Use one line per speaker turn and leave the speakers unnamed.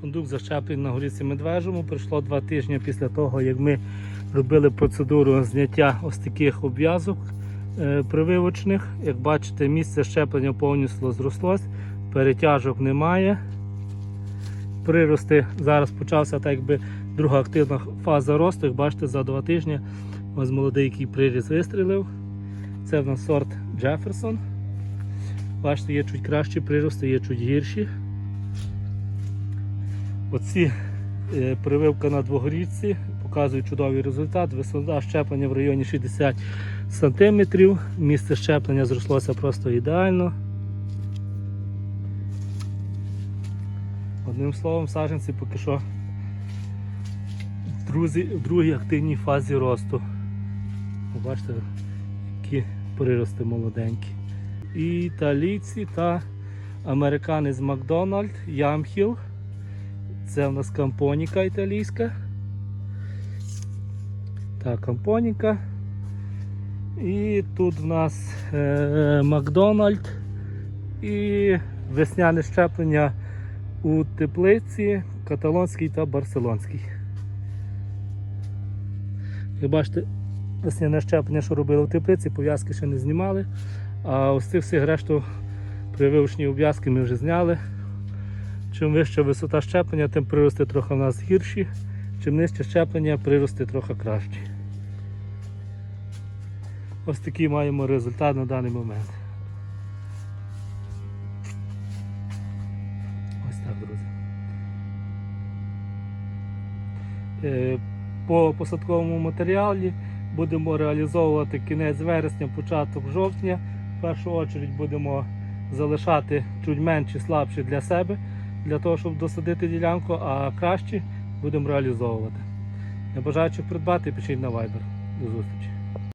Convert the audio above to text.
Фундук защеплений на горіці Медвежому. Пройшло два тижні після того, як ми робили процедуру зняття ось таких обв'язок е, прививочних. Як бачите, місце щеплення повністю зрослось, перетяжок немає. Прирости зараз почався так якби друга активна фаза росту. Як бачите, за два тижні ось молодий який приріс вистрілив. Це в нас сорт Джеферсон. Бачите, є чуть кращі прирости, є чуть гірші. Оці е, прививка на двогорічці показує чудовий результат. Висота щеплення в районі 60 см. Місце щеплення зрослося просто ідеально. Одним словом, саджанці поки що в, друзі, в другій активній фазі росту. Бачите, які прирости молоденькі. Італійці та американець Макдональд, Ямхіл. Це в нас кампоніка італійська. Так, кампоніка. І тут в нас е, Макдональд і весняне щеплення у теплиці каталонській та барселонській. Як бачите, весняне щеплення, що робили в теплиці, пов'язки ще не знімали. А ось цих всіх решту прививочні обв'язки ми вже зняли. Чим вища висота щеплення, тим прирости трохи в нас гірші. Чим нижче щеплення, прирости трохи кращі. Ось такий маємо результат на даний момент. Ось так, друзі. Е, По посадковому матеріалі будемо реалізовувати кінець вересня, початок жовтня. В першу чергу будемо залишати чуть менші, слабші для себе, для того, щоб досадити ділянку, а кращі будемо реалізовувати. Не бажаючи придбати, пишіть на Viber. До зустрічі.